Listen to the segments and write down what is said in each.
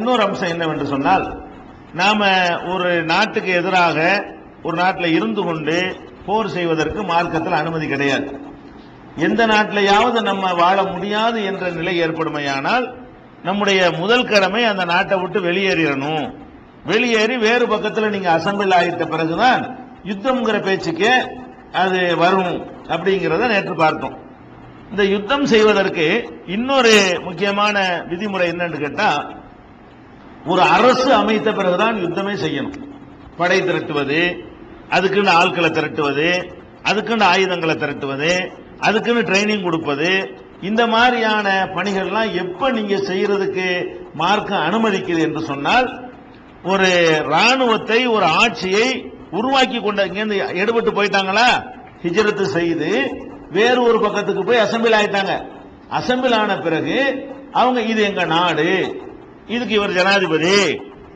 இன்னொரு அம்சம் என்னவென்று சொன்னால் நாம ஒரு நாட்டுக்கு எதிராக ஒரு நாட்டில் இருந்து கொண்டு போர் செய்வதற்கு மார்க்கத்தில் அனுமதி கிடையாது. எந்த நாட்டிலையாவது நம்ம வாழ முடியாது என்ற நிலை ஏற்படுமையானால் நம்முடைய முதல் கடமை அந்த நாட்டை விட்டு வெளியேறிடணும். வெளியேறி வேறு பக்கத்தில் நீங்க அசம்பிள் ஆகிட்ட பிறகுதான் யுத்தம்ங்கிற பேச்சுக்கு அது வரும் அப்படிங்கிறத நேற்று பார்த்தோம். இந்த யுத்தம் செய்வதற்கு இன்னொரு முக்கியமான விதிமுறை என்னன்னு கேட்டால் ஒரு அரசு அமைத்த பிறகுதான் யுத்தமே செய்யணும். படை திரட்டுவது அதுக்குன்னு ஆட்களை திரட்டுவது அதுக்குன்னு ஆயுதங்களை திரட்டுவது அதுக்குன்னு ட்ரைனிங் கொடுப்பது இந்த மாதிரியான பணிகள்லாம் எப்ப நீங்க செய்யறதுக்கு மார்க்க அனுமதிக்குது என்று சொன்னால் ஒரு ராணுவத்தை ஒரு ஆட்சியை உருவாக்கி கொண்ட இங்கிருந்து எடுபட்டு போயிட்டாங்களா? ஹிஜரத்து செய்து வேறு ஒரு பக்கத்துக்கு போய் அசம்பிள் ஆயிட்டாங்க. அசம்பிள் ஆன பிறகு அவங்க இது எங்க நாடு? இதுக்கு இவர் ஜனாதிபதி.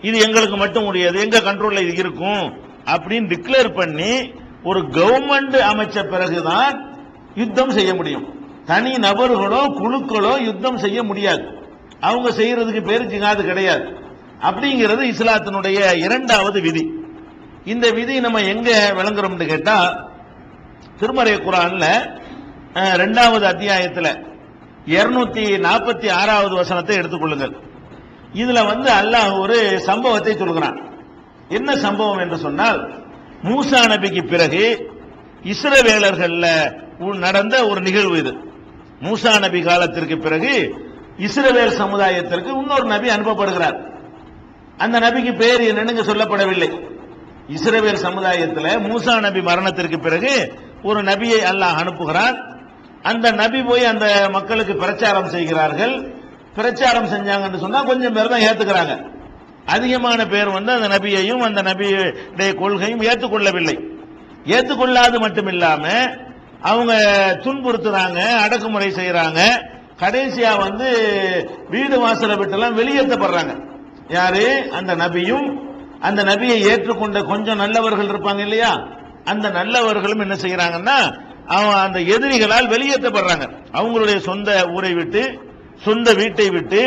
இது எங்களுக்கு மட்டும் முடியாது எங்க கண்ட்ரோல்ல இது இருக்கும் அப்படின்னு டிக்ளேர் பண்ணி ஒரு கவர்மெண்ட் அமைச்ச பிறகுதான் யுத்தம் செய்ய முடியும். தனி நபர்களோ குழுக்களோ யுத்தம் செய்ய முடியாது. அவங்க செய்யறதுக்கு பேர் ஜிகாது கிடையாது. அப்படிங்கிறது இஸ்லாத்தினுடைய இரண்டாவது விதி. இந்த விதி நம்ம எங்க விளங்குறோம்னு கேட்டா திருமறை குரான்ல ரெண்டாவது அத்தியாயத்தில் இருநூத்தி நாற்பத்தி ஆறாவது வசனத்தை எடுத்துக்கொள்ளுங்கள். இதுல வந்து அல்லாஹ் ஒரு சம்பவத்தை சொல்கிறான். என்ன சம்பவம் என்று சொன்னால் மூசா நபிக்கு பிறகு இஸ்ரவேலர்கள்ல உ- நடந்த ஒரு நிகழ்வு இது. மூசா நபி காலத்திற்கு பிறகு இஸ்ரவேல் சமுதாயத்திற்கு இன்னொரு நபி அனுப்பப்படுகிறார். அந்த நபிக்கு பேர் என்னன்னு சொல்லப்படவில்லை. இஸ்ரவேல் சமுதாயத்தில் மூசா நபி மரணத்திற்கு பிறகு ஒரு நபியை அல்லாஹ் அனுப்புகிறான். அந்த நபி போய் அந்த மக்களுக்கு பிரச்சாரம் செய்கிறார்கள். பிரச்சாரம் செஞ்சாங்கன்னு சொன்னா கொஞ்சம் பேர் தான் ஏத்துக்கிறாங்க. அதிகமான பேர் வந்து அந்த நபியையும் அந்த நபியுடைய கொள்கையும் ஏற்றுக்கொள்ளவில்லை. ஏற்றுக்கொள்ளாது மட்டும் இல்லாம அவங்க துன்புறுத்துறாங்க அடக்குமுறை செய்யறாங்க கடைசியா வந்து வீடு வாசலை விட்டெல்லாம் வெளியேற்றப்படுறாங்க. யாரு? அந்த நபியும் அந்த நபியை ஏற்றுக்கொண்ட கொஞ்சம் நல்லவர்கள் இருப்பாங்க இல்லையா? அந்த நல்லவர்களும் என்ன செய்யறாங்கன்னா அவன் அந்த எதிரிகளால் வெளியேற்றப்படுறாங்க. அவங்களுடைய சொந்த ஊரை விட்டு சொந்த வீட்டை விட்டு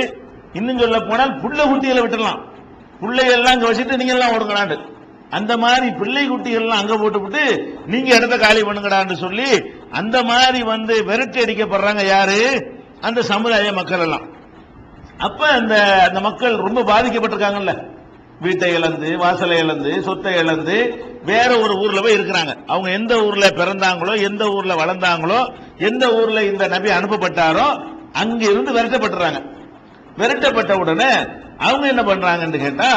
இன்னும் சொல்ல போனால் புள்ள குட்டிகளை விட்டுடலாம். பிள்ளைகள்லாம் அங்கே வச்சுட்டு நீங்க எல்லாம் ஓடுங்கடாண்டு அந்த மாதிரி பிள்ளை குட்டிகள்லாம் அங்கே போட்டுவிட்டு நீங்க இடத்த காலி பண்ணுங்கடான்னு சொல்லி அந்த மாதிரி வந்து விரட்டி அடிக்கப்படுறாங்க யாரு? அந்த சமுதாய மக்கள் எல்லாம் அப்ப அந்த அந்த மக்கள் ரொம்ப பாதிக்கப்பட்டிருக்காங்கல்ல. வீட்டை இழந்து வாசலை இழந்து சொத்தை இழந்து வேற ஒரு ஊர்ல போய் இருக்கிறாங்க. அவங்க எந்த ஊர்ல பிறந்தாங்களோ எந்த ஊர்ல வளர்ந்தாங்களோ எந்த ஊர்ல இந்த நபி அனுப்பப்பட்டாரோ அங்க இருந்து விரட்டப்பட்டுறாங்க. விரட்டப்பட்ட உடனே அவங்க என்ன பண்றாங்கன்னு கேட்டா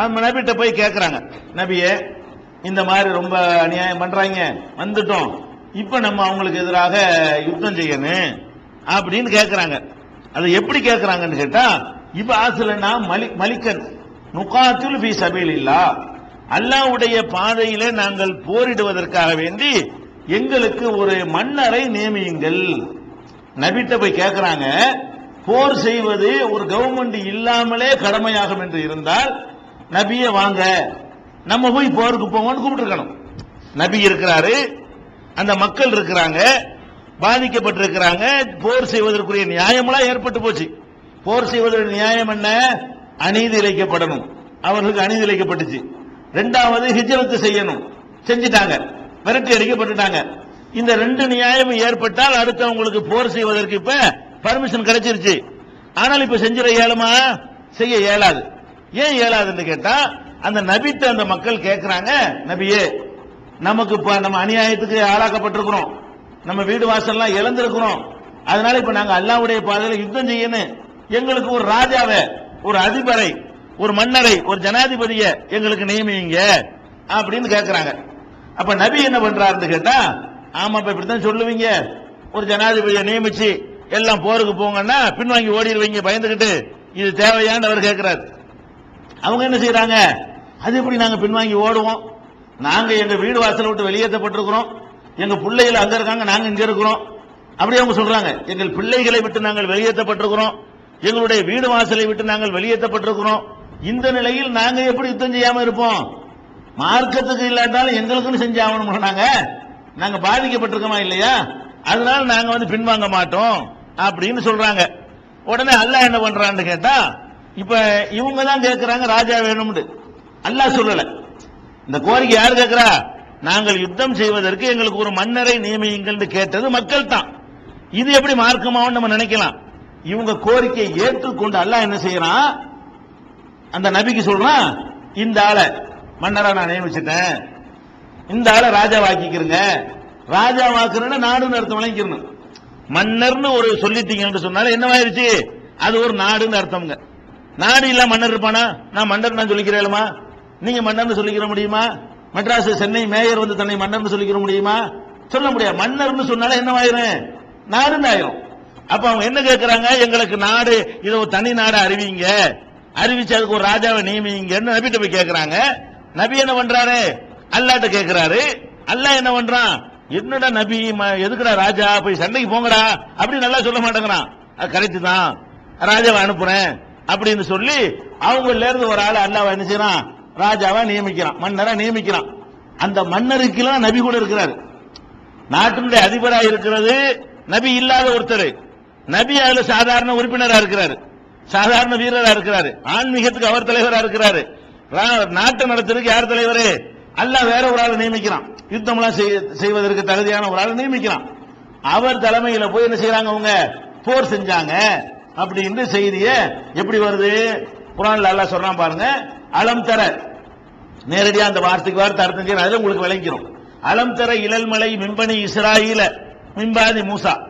அவங்க நபிட்ட போய் கேட்கறாங்க நபியே இந்த மாதிரி ரொம்ப அநியாயம் பண்றாங்க. வந்துட்டோம். இப்ப நம்ம அவங்களுக்கு எதிராக யுத்தம் செய்யணும் அப்படின்னு கேட்கறாங்க அது எப்படி கேட்கறாங்கன்னு கேட்டா இப்ப ஆசுலனா மலி மலிக்கன் நுகாத்துல் பி சபையில் இல்லா அல்லாவுடைய பாதையில நாங்கள் போரிடுவதற்காக வேண்டி எங்களுக்கு ஒரு மன்னரை நியமியுங்கள். நபிட்ட போய் கேட்கிறாங்க போர் செய்வது ஒரு கவர்மெண்ட் இல்லாமலே கடமையாகும் என்று இருந்தால் நபிய வாங்க நம்ம போய் போருக்கு போவோம்னு கூப்பிட்டுருக்கணும். நபி இருக்கிறாரு அந்த மக்கள் இருக்கிறாங்க பாதிக்கப்பட்டிருக்கிறாங்க போர் செய்வதற்குரிய நியாயமெல்லாம் ஏற்பட்டு போச்சு. போர் செய்வதற்கு நியாயம் என்ன? அநீதி இழைக்கப்படணும். அவர்களுக்கு அநீதி இழைக்கப்பட்டுச்சு. ரெண்டாவது ஹிஜரத்து செய்யணும். செஞ்சிட்டாங்க. விரட்டி அடிக்கப்பட்டுட்டாங்க. இந்த ரெண்டு நியாயமும் ஏற்பட்டால் அடுத்தவங்களுக்கு போர் செய்வதற்கு இப்ப பர்மிஷன் கிடைச்சிருச்சு. ஆனால் இப்ப செஞ்சிட இயலுமா? செய்ய இயலாது. ஏன் இயலாதுன்னு கேட்டா அந்த நபித்த அந்த மக்கள் கேட்கிறாங்க நபியே நமக்கு இப்ப நம்ம அநியாயத்துக்கு ஆளாக்கப்பட்டிருக்கிறோம். நம்ம வீடு வாசல்லாம் இழந்திருக்கிறோம். அதனால இப்ப நாங்க அல்லாவுடைய பாதையில யுத்தம் செய்யணும் எங்களுக்கு ஒரு ராஜாவை ஒரு அதிபரை ஒரு மன்னரை ஒரு ஜனாதிபதியை எங்களுக்கு நியமிங்க அப்படின்னு கேட்கிறாங்க அப்ப நபி என்ன பண்றாருன்னு கேட்டா ஆமா இப்ப இப்படித்தான் சொல்லுவீங்க. ஒரு ஜனாதிபதியை நியமிச்சு எல்லாம் போருக்கு போங்கன்னா பின்வாங்கி ஓடிடுவீங்க பயந்துகிட்டு. இது தேவையான்னு அவர் கேட்கிறார். அவங்க என்ன செய்யறாங்க அது எப்படி நாங்க பின்வாங்கி ஓடுவோம்? நாங்க எங்க வீடு வாசலை விட்டு வெளியேற்றப்பட்டிருக்கிறோம். எங்க பிள்ளைகள் அங்க இருக்காங்க நாங்க இங்க இருக்கிறோம். அப்படி அவங்க சொல்றாங்க. எங்கள் பிள்ளைகளை விட்டு நாங்கள் வெளியேற்றப்பட்டிருக்கிறோம். எங்களுடைய வீடு வாசலை விட்டு நாங்கள் வெளியேற்றப்பட்டிருக்கிறோம். இந்த நிலையில் நாங்க எப்படி யுத்தம் செய்யாம இருப்போம்? மார்க்கத்துக்கு இல்லாட்டாலும் எங்களுக்குன்னு செஞ்சு ஆகணும் நாங்க நாங்க பாதிக்கப்பட்டிருக்கோமா இல்லையா? அதனால நாங்க வந்து பின்வாங்க மாட்டோம் அப்படின்னு சொல்றாங்க. உடனே அல்லாஹ் என்ன பண்றான்னு கேட்டா இப்ப இவங்க தான் கேட்கிறாங்க ராஜா வேணும்னு. அல்லாஹ் சொல்லல. இந்த கோரிக்கை யார் கேட்கிறா நாங்கள் யுத்தம் செய்வதற்கு எங்களுக்கு ஒரு மன்னரை நியமியுங்கள் கேட்டது மக்கள் தான். இது எப்படி மார்க்கமாவும் நம்ம நினைக்கலாம். இவங்க கோரிக்கையை ஏற்றுக்கொண்டு அல்லாஹ் என்ன செய்யறான்? அந்த நபிக்கு சொல்றான் இந்த ஆளை மன்னரா நான் நியமிச்சிட்டேன். இந்த ஆளை ராஜாவாக்கிக்கிறங்க ராஜாவாக்குறேன்னா நாடுன்னு அர்த்தம் விளங்கிக்கணும் மன்னர்னு ஒரு சொல்லிட்டீங்கன்னு சொன்னாலும் என்னவாயிருச்சு? அது ஒரு நாடுன்னு அர்த்தம்ங்க. நாடு இல்ல மன்னர் இருப்பானா? நான் மன்னர் நான் சொல்லிக்கிறேன்மா நீங்க மன்னர்னு சொல்லிக்கிற முடியுமா? மெட்ராஸ் சென்னை மேயர் வந்து தன்னை மன்னர்னு சொல்லிக்கிற முடியுமா? சொல்ல முடியாது. மன்னர்னு சொன்னாலும் என்னவாயிரும்? நாடுன்னு ஆயிரும். அப்ப அவங்க என்ன கேட்கறாங்க எங்களுக்கு நாடு இதை ஒரு தனி நாடு அறிவிங்க. அறிவிச்சு அதுக்கு ஒரு ராஜாவை நியமிங்கன்னு நபிட்ட போய் கேட்கறாங்க நபி என்ன பண்றாரு? அல்லாட்ட கேட்கிறாரு அல்லாஹ் என்ன பண்றான்? என்னடா நபி ம- எதுக்குடா ராஜா? போய் சண்டைக்கு போங்கடா. அப்படி நல்லா சொல்ல மாட்டேங்கிறான். அது கரெக்ட் தான். ராஜாவை அனுப்புறேன். அப்படின்னு சொல்லி அவங்கள இருந்து ஒரு ஆள் அல்லாவை என்ன செய்யறான்? ராஜாவா நியமிக்கிறான். மன்னரா நியமிக்கிறான். அந்த மன்னருக்கெல்லாம் நபி கூட இருக்கிறாரு. நாட்டினுடைய அதிபரா இருக்கிறது நபி இல்லாத ஒருத்தர். நபி அதுல சாதாரண உறுப்பினரா இருக்கிறாரு. சாதாரண வீரரா இருக்கிறாரு. ஆன்மீகத்துக்கு அவர் தலைவரா இருக்கிறாரு. ரா- நாட்டை நடத்துறதுக்கு யார் தலைவரு? அல்ல வேற ஒரு ஆளை நியமிக்கிறான். யுத்தம்லாம் செய்ய- செய்வதற்கு தகுதியான ஒரு ஆளை நியமிக்கிறான். அவர் தலைமையில போய் என்ன செய்யறாங்க அவங்க? போர் செஞ்சாங்க. அப்படின்னு செய்திய எப்படி வருது? குரான்ல அல்லா சொல்றான் பாருங்க அலம் தர. நேரடியா அந்த வார்த்தைக்கு வார்த்தை அர்த்தம் செய்யணும். அதுல உங்களுக்கு விளங்கிடும் அலம் தர இளல்மலை மின்பனி இஸ்ராயில. மின்பாதி மூசா.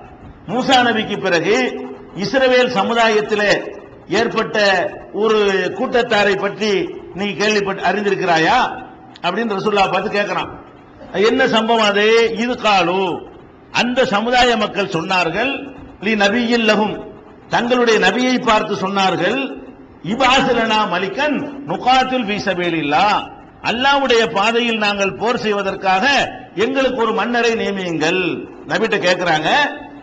மூசா நபிக்கு பிறகு இஸ்ரவேல் சமுதாயத்திலே ஏற்பட்ட ஒரு கூட்டத்தாரை பற்றி நீ கேள்விப்பட்டு அறிந்திருக்கிறாயா? அப்படின்னு ரசூல்லா பார்த்து கேட்கிறான் என்ன சம்பவம் அது? இது காலு. அந்த சமுதாய மக்கள் சொன்னார்கள் லி நபியில் லகும் தங்களுடைய நபியை பார்த்து சொன்னார்கள் இபாசிலனா மலிக்கன் நுகாத்தில் வீசவேலில்லா அல்லாவுடைய பாதையில் நாங்கள் போர் செய்வதற்காக எங்களுக்கு ஒரு மன்னரை நியமியுங்கள். நபிட்ட கேட்கிறாங்க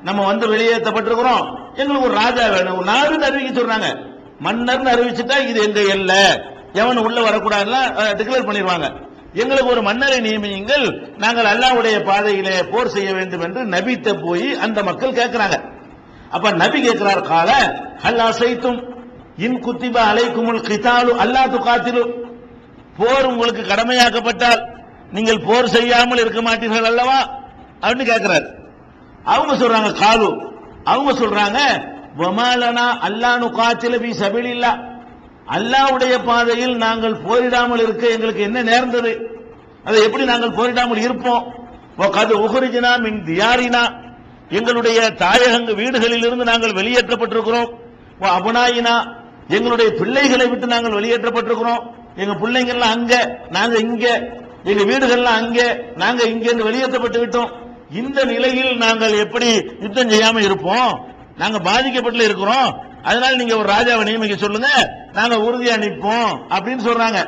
நம்ம வந்து வெளியேற்றப்பட்டிருக்கிறோம். எங்களுக்கு ஒரு ராஜா வேணும். நாடு அறிவிக்க சொல்றாங்க. மன்னர்னு அறிவிச்சுட்டா இது எங்க இல்ல எவன் உள்ள வரக்கூடாதுல டிக்ளேர் பண்ணிடுவாங்க. எங்களுக்கு ஒரு மன்னரை நியமியுங்கள். நாங்கள் அல்லாவுடைய பாதையிலே போர் செய்ய வேண்டும் என்று நபித்த போய் அந்த மக்கள் கேட்கிறாங்க. அப்ப நபி கேட்கிறார் கால ஹல் அசைத்தும் இன் குத்திபா அலைக்குமுல் கிதாலு அல்லா துகாத்திலு. போர் உங்களுக்கு கடமையாக்கப்பட்டால் நீங்கள் போர் செய்யாமல் இருக்க மாட்டீர்கள் அல்லவா? அப்படின்னு கேட்கிறார். அவங்க சொல்றாங்க காலு. அவங்க சொல்றாங்க வமாலனா அல்லானு காத்தில பி சபிலில்லா அல்லாவுடைய பாதையில் நாங்கள் போரிடாமல் இருக்க எங்களுக்கு என்ன நேர்ந்தது? அதை எப்படி நாங்கள் போரிடாமல் இருப்போம்? கது உகுரிஜினா மின் தியாரினா. எங்களுடைய தாயகங்க வீடுகளில் இருந்து நாங்கள் வெளியேற்றப்பட்டிருக்கிறோம். அபுனாயினா. எங்களுடைய பிள்ளைகளை விட்டு நாங்கள் வெளியேற்றப்பட்டிருக்கிறோம். எங்க பிள்ளைங்கள்லாம் அங்க நாங்க இங்க. எங்க வீடுகள்லாம் அங்க நாங்க இங்க இருந்து வெளியேற்றப்பட்டு விட்டோம். இந்த நிலையில் நாங்கள் எப்படி யுத்தம் செய்யாம இருப்போம்? நாங்க பாதிக்கப்பட்டு இருக்கிறோம். அதனால நீங்க ஒரு ராஜாவை நியமிக்க சொல்லுங்க நாங்க உறுதியா நிற்போம் அப்படின்னு சொல்றாங்க.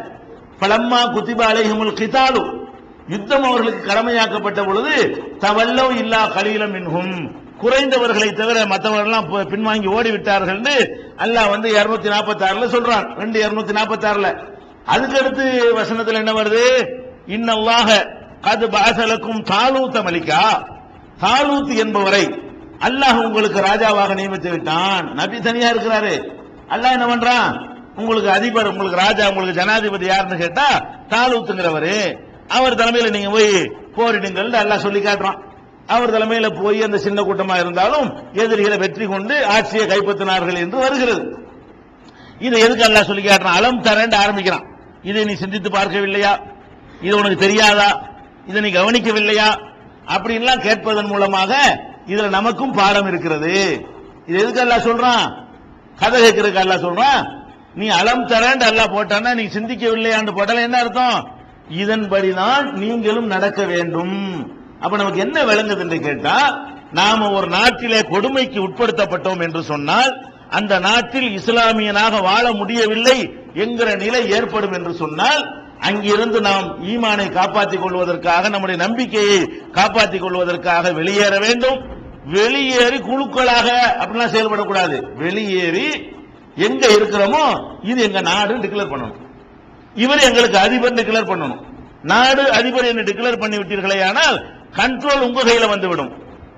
பலம்மா குத்திபா அலைஹிமுல் கிதாலு யுத்தம் அவர்களுக்கு கடமையாக்கப்பட்ட பொழுது தவல்லோ இல்லா கலீலம் மின்ஹும். குறைந்தவர்களை தவிர மற்றவர்கள்லாம் பின்வாங்கி ஓடி விட்டார்கள் அல்லாஹ் வந்து 246 நாற்பத்தி ஆறுல சொல்றான். ரெண்டு இருநூத்தி நாற்பத்தி ஆறுல அதுக்கடுத்து வசனத்துல என்ன வருது? இன்னல்லாக அது பாசலக்கும் தாலூத்த மலிக்கா. தாலூத் என்பவரை அல்லாஹ் உங்களுக்கு ராஜாவாக நியமித்து விட்டான் நபி தனியா இருக்கிறாரு. அல்லாஹ் என்ன பண்றான்? உங்களுக்கு அதிபர் உங்களுக்கு ராஜா உங்களுக்கு ஜனாதிபதி யாருன்னு கேட்டா தாலூத்துங்கிறவரு. அவர் தலைமையில நீங்க போய் போரிடுங்கள் அல்லாஹ் சொல்லி காட்டுறான். அவர் தலைமையில போய் அந்த சின்ன கூட்டமா இருந்தாலும் எதிரிகளை வெற்றி கொண்டு ஆட்சியை கைப்பற்றினார்கள் என்று வருகிறது. இது எதுக்கு அல்லாஹ் சொல்லி காட்டுறான்? அலம் ஆரம்பிக்கிறான். இதை நீ சிந்தித்து பார்க்கவில்லையா? இது உனக்கு தெரியாதா? இதை நீ கவனிக்கவில்லையா? அப்படின்லாம் கேட்பதன் மூலமாக இதுல நமக்கும் பாடம் இருக்கிறது. இது எதுக்கு அல்லாஹ் சொல்றான்? கதை கேட்கறதுக்கு அல்லாஹ் சொல்றான்? நீ அலம் தரேன் அல்லாஹ் போட்டான்னா நீ சிந்திக்கவில்லையாண்டு போட்டால என்ன அர்த்தம்? இதன்படிதான் நீங்களும் நடக்க வேண்டும். அப்ப நமக்கு என்ன விளங்குது என்று கேட்டா நாம ஒரு நாட்டிலே கொடுமைக்கு உட்படுத்தப்பட்டோம் என்று சொன்னால் அந்த நாட்டில் இஸ்லாமியனாக வாழ முடியவில்லை என்கிற நிலை ஏற்படும் என்று சொன்னால் அங்கிருந்து நாம் ஈமானை காப்பாற்றிக் கொள்வதற்காக நம்முடைய நம்பிக்கையை காப்பாற்றிக் கொள்வதற்காக வெளியேற வேண்டும். வெளியேறி குழுக்களாக அப்படிலாம் செயல்படக்கூடாது. வெளியேறி எங்க இருக்கிறோமோ இது எங்க நாடு டிக்ளேர் பண்ணணும். இவர் எங்களுக்கு அதிபர் டிக்ளேர் பண்ணணும். நாடு அதிபர் என்று டிக்ளேர் பண்ணி விட்டீர்களே ஆனால் கண்ட்ரோல் உங்க கையில வந்துவிடும்.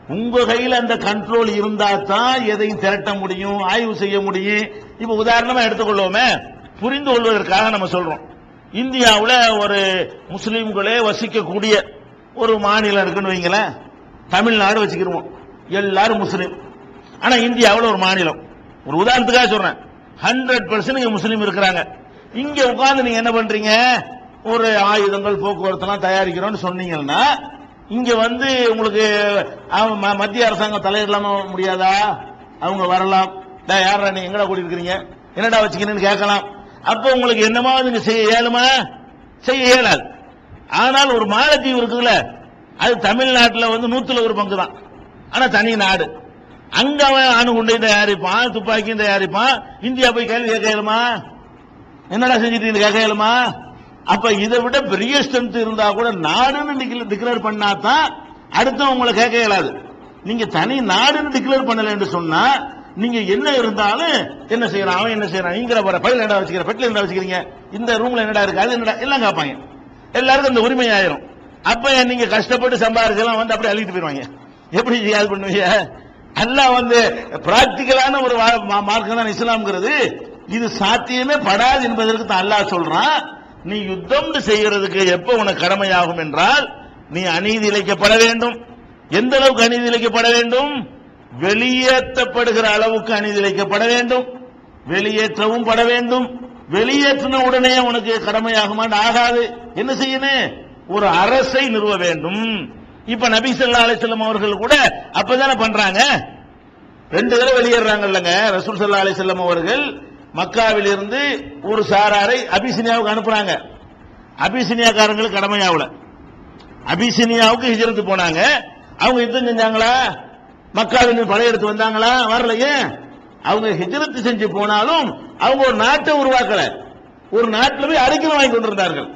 உங்க கையில அந்த கண்ட்ரோல் இருந்தா தான் எதையும் திரட்ட முடியும் ஆய்வு செய்ய முடியும். இப்ப உதாரணமா எடுத்துக்கொள்வோமே. புரிந்து கொள்வதற்காக நம்ம சொல்றோம். இந்தியாவில் ஒரு முஸ்லீம்களே வசிக்கக்கூடிய ஒரு மாநிலம் இருக்குன்னு வைங்களேன். தமிழ்நாடு வச்சுக்கிருவோம். எல்லாரும் முஸ்லீம். ஆனா இந்தியாவில் ஒரு மாநிலம். ஒரு உதாரணத்துக்காக சொல்றேன். ஹண்ட்ரட் பர்சன்ட் இங்க முஸ்லீம் இருக்கிறாங்க. இங்க உட்கார்ந்து நீங்க என்ன பண்றீங்க? ஒரு ஆயுதங்கள் போக்குவரத்துலாம் தயாரிக்கிறோம்னு சொன்னீங்கன்னா இங்க வந்து உங்களுக்கு ம- மத்திய அரசாங்கம் தலையிடலாம முடியாதா? அவங்க வரலாம். யாரா நீங்க? எங்கடா கூட்டி இருக்கிறீங்க என்னடா வச்சுக்கிறேன்னு கேட்கலாம். அப்போ உங்களுக்கு என்னமாவது நீங்க செய்ய இயலுமா? செய்ய இயலாது. ஆனால் ஒரு மாலத்தீவு இருக்குதுல்ல அது தமிழ்நாட்டில் வந்து நூத்துல ஒரு பங்கு தான் ஆனா தனி நாடு. அங்க அவன் அணுகுண்டையும் தயாரிப்பான் துப்பாக்கியும் தயாரிப்பான். இந்தியா போய் கேள்வி கேட்க இயலுமா என்னடா செஞ்சுட்டு கேட்க இயலுமா அப்ப இதை விட பெரிய ஸ்ட்ரென்த் இருந்தா கூட நாடுன்னு டிக்ளேர் பண்ணா தான் அடுத்து உங்களை கேட்க இயலாது. நீங்க தனி நாடுன்னு டிக்ளேர் பண்ணல என்று சொன்னா நீங்க என்ன இருந்தாலும் என்ன செய்யறான் அவன் என்ன செய்யறான்? நீங்கிற போற பையில என்னடா வச்சுக்கிற பெட்டில் என்ன வச்சுக்கிறீங்க? இந்த ரூம்ல என்னடா இருக்கு அது என்னடா எல்லாம் கேட்பாங்க எல்லாருக்கும் அந்த உரிமை ஆயிரும். அப்ப நீங்க கஷ்டப்பட்டு சம்பாதிச்செல்லாம் வந்து அப்படியே அழுகிட்டு போயிருவாங்க. எப்படி ஜியாது பண்ணுவீங்க? அல்லாஹ் வந்து பிராக்டிக்கலான ஒரு மார்க்கம் தான் இஸ்லாம்ங்கிறது. இது சாத்தியமே படாது என்பதற்கு தான் அல்லாஹ் சொல்றான். நீ யுத்தம் செய்கிறதுக்கு எப்ப உனக்கு கடமையாகும் என்றால் நீ அநீதி இழைக்கப்பட வேண்டும். எந்த அளவுக்கு அநீதி இழைக்கப்பட வேண்டும்? வெளியேற்றப்படுகிற அளவுக்கு அநீதி இழைக்கப்பட வேண்டும். வெளியேற்றவும் பட வேண்டும். வெளியேற்றின உடனே உனக்கு கடமையாகுமான்னு ஆகாது. என்ன செய்யணும்? ஒரு அரசை நிறுவ வேண்டும். இப்ப நபி சொல்லா அலிசல்லம் அவர்கள் கூட அப்பதானே பண்றாங்க? ரெண்டு தடவை வெளியேறாங்க இல்லைங்க ரசூல் சல்லா அலிசல்லம் அவர்கள் மக்காவில் இருந்து ஒரு சாராரை அபிசினியாவுக்கு அனுப்புறாங்க அபிசினியாக்காரங்களுக்கு கடமையாவில் அபிசினியாவுக்கு ஹிஜரத்து போனாங்க. அவங்க யுத்தம் செஞ்சாங்களா? மக்காவின் படையெடுத்து வந்தாங்களா? வரலையே. அவங்க ஹிஜரத்து செஞ்சு போனாலும் அவங்க ஒரு நாட்டை உருவாக்கல. ஒரு நாட்டில் போய் அடிக்கணும் வாங்கி கொண்டிருந்தார்கள்.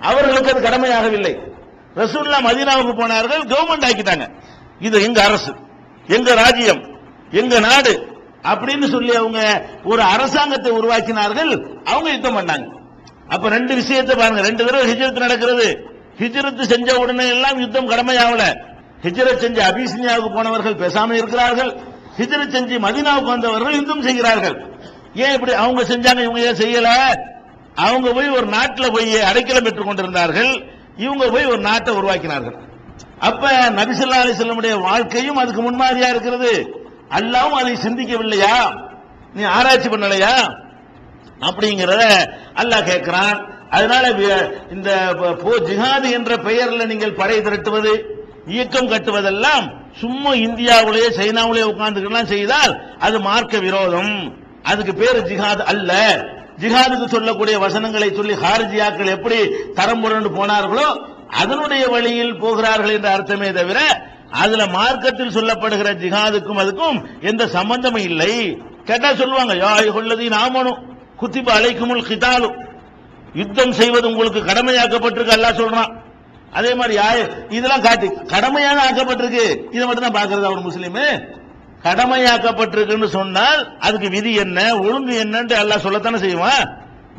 அவர்களுக்கு அது கடமையாகவில்லை. ரசூல்லா மதீனாவுக்கு போனார்கள் கவர்மெண்ட் ஆக்கிட்டாங்க. இது எங்க அரசு எங்க ராஜ்யம் எங்க நாடு அப்படின்னு சொல்லி அவங்க ஒரு அரசாங்கத்தை உருவாக்கினார்கள் அவங்க யுத்தம் பண்ணாங்க. அப்ப ரெண்டு விஷயத்தை பாருங்க ரெண்டு தடவை ஹிஜ்ரத் நடக்கிறது. ஹிஜரத்து செஞ்ச உடனே எல்லாம் யுத்தம் கடமையாகல. ஹிஜரத் செஞ்சு அபிசினியாவுக்கு போனவர்கள் பேசாம இருக்கிறார்கள். ஹிஜரத் செஞ்சு மதீனாவுக்கு வந்தவர்கள் யுத்தம் செய்கிறார்கள். ஏன் இப்படி அவங்க செஞ்சாங்க இவங்க ஏன் செய்யல? அவங்க போய் ஒரு நாட்டில் போய் அடைக்கலம் பெற்றுக் கொண்டிருந்தார்கள். இவங்க போய் ஒரு நாட்டை உருவாக்கினார்கள். அப்ப நபிசல்லா அலிசல்லமுடைய வாழ்க்கையும் அதுக்கு முன்மாதிரியா இருக்கிறது. அல்லாவும் அதை சிந்திக்கவில்லையா? நீ ஆராய்ச்சி பண்ணலையா? அப்படிங்கிறத அல்லாஹ் கேட்கிறான். அதனால இந்த போ ஜிஹாது என்ற பெயரில் நீங்கள் படை திரட்டுவது இயக்கம் கட்டுவதெல்லாம் சும்மா இந்தியாவிலேயே சைனாவிலேயே உட்கார்ந்துக்கலாம் செய்தால் அது மார்க்க விரோதம். அதுக்கு பேரு ஜிஹாத் அல்ல. ஜிஹாதுக்கு சொல்லக்கூடிய வசனங்களை சொல்லி ஹாரிஜியாக்கள் எப்படி தரம் புரண்டு போனார்களோ அதனுடைய வழியில் போகிறார்கள் என்ற அர்த்தமே தவிர அதுல மார்க்கத்தில் சொல்லப்படுகிற ஜிஹாதுக்கும் அதுக்கும் எந்த சம்பந்தமும் இல்லை. கேட்டா சொல்லுவாங்க யாய் கொள்ளதி நாமனும் குத்திப அழைக்கும் கிதாலு. யுத்தம் செய்வது உங்களுக்கு கடமையாக்கப்பட்டிருக்கு அல்லா சொல்றான். அதே மாதிரி யாய் இதெல்லாம் காட்டி கடமையாக ஆக்கப்பட்டிருக்கு. இதை மட்டும் தான் பாக்குறது அவர் முஸ்லீமு. கடமையாக்கப்பட்டிருக்குன்னு சொன்னால் அதுக்கு விதி என்ன ஒழுங்கு என்னன்னு எல்லாம் சொல்லத்தானே செய்வான்?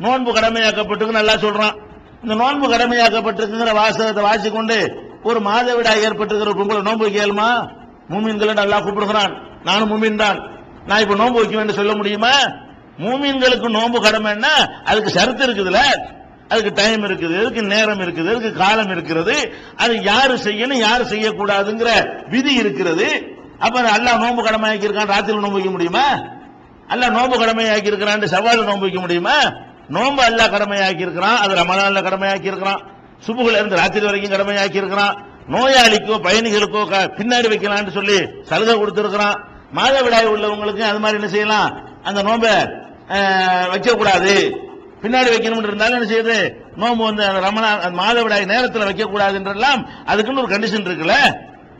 நோன்பு கடமையாக்கப்பட்டிருக்குன்னு நல்லா சொல்றான். இந்த நோன்பு கடமையாக்கப்பட்டிருக்குங்கிற வாசகத்தை வாசிக்கொண்டு ஒரு மாதவிடாய் ஏற்பட்டிருக்கிற உங்களை பொங்கலை நோன்பு வைக்கலுமா மூமின்களை நல்லா கூப்பிடுகிறான். நானும் மூமின் தான். நான் இப்ப நோன்பு வைக்க சொல்ல முடியுமா? மூமின்களுக்கு நோன்பு கடமைன்னா அதுக்கு சரத்து இருக்குதுல அதுக்கு டைம் இருக்குது அதுக்கு நேரம் இருக்குது அதுக்கு காலம் இருக்கிறது அது யாரு செய்யணும் யாரு செய்யக்கூடாதுங்கிற விதி இருக்கிறது. அப்ப அல்லா நோன்பு கடமையாக்கி இருக்கான் ராத்திரி நோம்பு வைக்க முடியுமா? அல்ல நோன்பு கடமையாக்கி இருக்கிறான் செவ்வாய் நோம்பு வைக்க முடியுமா? நோன்பு அல்லா கடமையாக்கி இருக்கிறான் அது ரமலான்ல கடமையாக்கி இருக்கிறான் சுபுகுல இருந்து ராத்திரி வரைக்கும் கடமையாக்கி இருக்கிறான் நோயாளிக்கோ பயணிகளுக்கோ க- பின்னாடி வைக்கலாம்னு சொல்லி சலுகை கொடுத்திருக்கிறான். மாதவிடாய் உள்ளவங்களுக்கு அது மாதிரி என்ன செய்யலாம்? அந்த நோன்பை வைக்கக்கூடாது. பின்னாடி வைக்கணும் இருந்தாலும் என்ன செய்யுது? நோம்பு வந்து ரமணா மாதவிடாய் நேரத்தில் வைக்கக்கூடாதுன்றெல்லாம் அதுக்குன்னு ஒரு கண்டிஷன் இருக்குல்ல?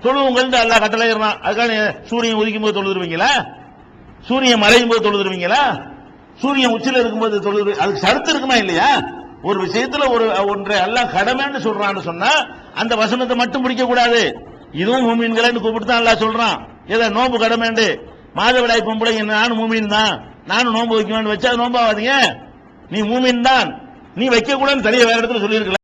தொழுவுங்கள் அல்லா கட்டளையிடுறான். அதுக்காக சூரியன் உதிக்கும் போது தொழுதுருவீங்களா? சூரியன் மறையும் போது தொழுதுருவீங்களா? சூரியன் உச்சில இருக்கும்போது தொழுது அதுக்கு சருத்து இருக்குமா இல்லையா? ஒரு விஷயத்துல ஒரு ஒன்றை எல்லாம் கடமைன்னு சொல்றான்னு சொன்னா அந்த வசனத்தை மட்டும் பிடிக்க கூடாது இதுவும் மூமீன்களேன்னு கூப்பிட்டு தான் எல்லாம் சொல்றான். ஏதோ நோன்பு கடமைண்டு. மாதவிடாய் பொம்பளை நானும் மூமீன் தான். நானும் நோன்பு வைக்கணும்னு வச்சா நோம்பாவாதீங்க நீ மூமீன் தான். நீ வைக்க கூடாதுன்னு தெரிய வேற இடத்துல சொல்லியிருக்கலாம்